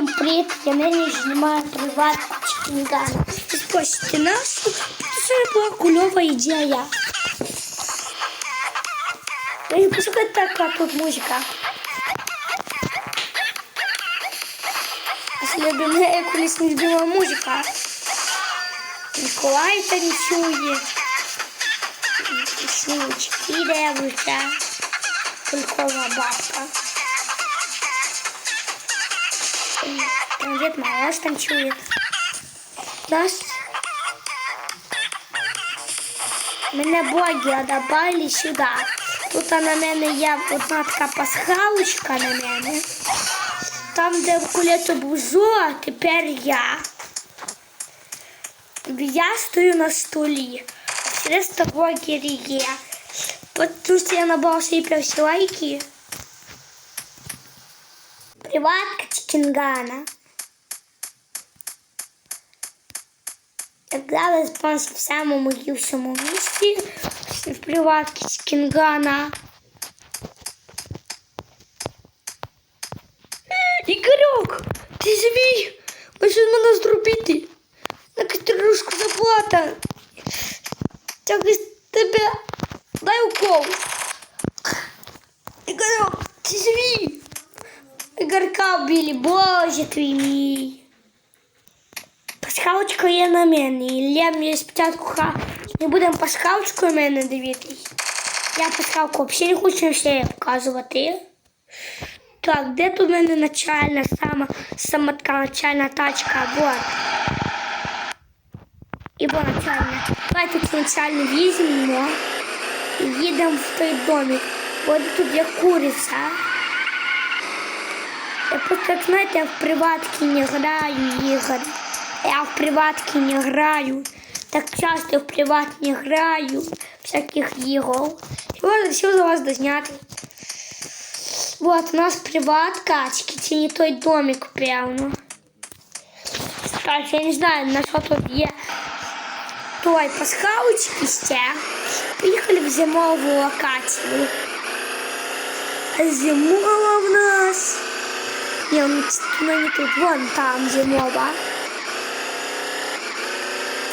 Всім Привіт, я нині знімаю приватку Чикінгана. І спросите нас, це була кульова ідея. І послухайте така тут музика. Це любимая колись любима музика. Миколай танцює. Снігчики дивляться. Кулькова бабка. Там Дед Мороз танцует. Нас... Мене боги добавили сюди. Тут на мене є одна така пасхалочка на мене. Там, де в кулету був Зо, тепер я. Я стою на столі. Решта блогери є. Потому что я себе перші лайки. Приватка Чикингана. Тогда вас в самому гіршому місці в приватці Чикингана. Ігорьок, ти? Ви що мене зробити? На катерушку заплата. Так із тебе дай укол. Ігорьок, ти живий? Ігорка вбили, боже твій мій. Пасхалочка є на мене. Ілля мені спочатку ха. Не будемо пасхалочкою мене дивитись. Я пасхалку взагалі не хочу все показувати. Так, де тут в мене начальна сама, сама така начальна тачка? Вот. І бо начальна. Давайте цю начальну візьмемо і їдемо в той домик. От тут є куриця. Я просто, як знаєте, я в приватки не граю ігор. Я в приватки не граю. Так часто в приват не граю всяких ігор. І от решил за вас дозняти. Вот, у нас приватка, тільки не той домик прямо. Так, я не знаю, на що тут є той пасхалочки ще. Поїхали в зимову локацію. Зимова в нас. Ні, ну, ну не тут, вон там зимова.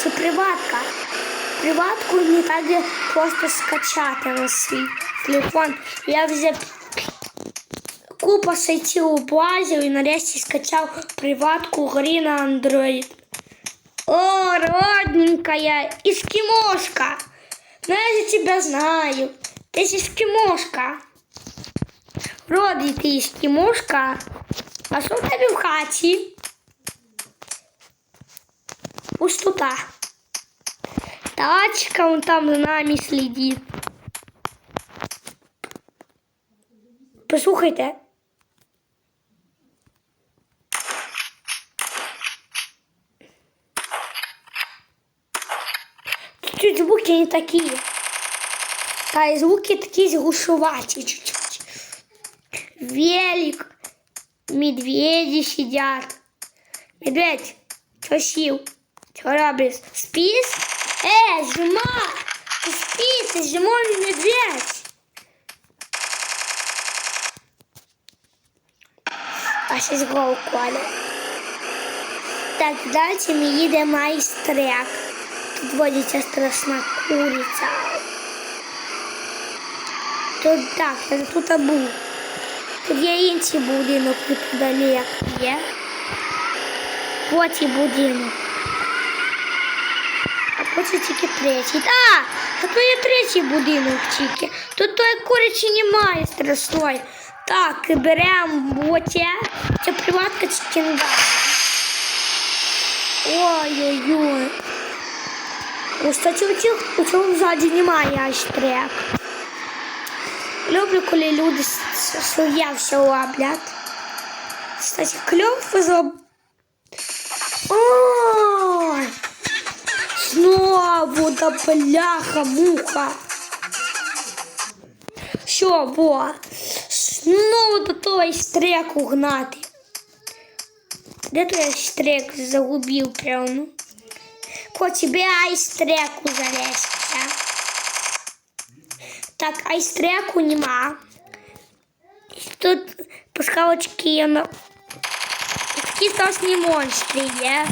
Це приватка. Приватку не так же просто скачати на свій телефон. Я взяв купа сайтів облазив і нарешті скачав приватку грі на Android. О, родненькая, эскимошка. Ну, я же тебя знаю. Ты же эскимошка. Роди ти эскимошка. а що в тебе в хаті? Пустота. Тачка он там за нами слідить. Послухайте. Чуть звуки не такі. Та й звуки такі зглушуваті чуть-чуть. Велик. Медведи сидят. Медведь, что сил? Что робишь? Спишь? Э, зима! Ты спишь, ты зимовий медведь. А ще з голову коля. Так, далі ми їдемо майстряк. Тут водиться страшна куриця. Тут так, я тут був. Тут є інший будинок неподалік є. От будинок. А потім тільки третій. А, а то є третій будинок тільки. Тут тої куриці немає страшної. Так, беремо оце. Це приватка чекінга. Ой-ой-ой. Кстати, у цьому ззаді немає айстрек. Люблю, коли люди що я все лаблят. Кстати, кльов зроб... О! снова да бляха муха. Все во. Снова до того стрек угнати. Де то я стрек загубив прямо? Ко тебе айстрек узалезся. А? Так, айстреку нема. Тут пускалочки я на... такі страшні монстри є.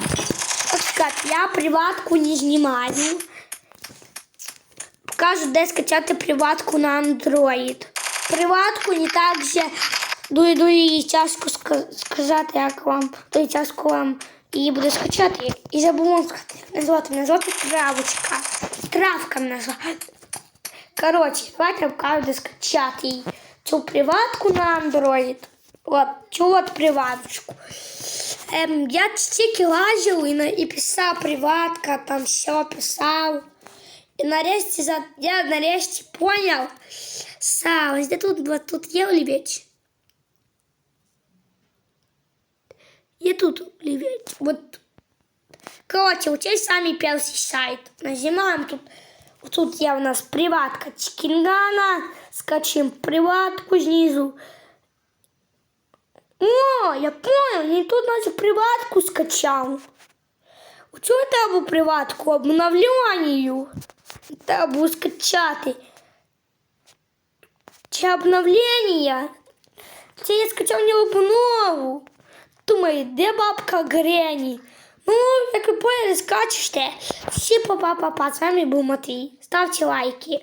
От сказати, я приватку не знімаю. Покажу, де скачати приватку на Android. Приватку не так же дуже тяжко ска- сказати, як вам, дуже тяжко вам її буде скачати. І забув сказати, як назвати. Назвати травочка. Травка назвати. Коротше, давайте я покажу, де скачати її. Цю приватку на Android. От, цю от приваточку. Ем, я тільки лазив і, на- і писав приватка, там все писав. І нарешті за- я нарешті поняв. Са, ось де тут, от тут є олівець. Є тут олівець. От. Коротше, у цей самий перший сайт. Нажимаємо тут. Тут є у нас приватка Чкінгана. Скачемо приватку знизу. О, я понял, я тут наче приватку скачав. У чого треба приватку? Обновленню. Треба було скачати. Чи обновлення? Це я скачав не обнову. Думаю, де бабка Грені? Ну, як ви поняли, скачете. Всі па-па-па-па. З вами був Матвій. Ставте лайки.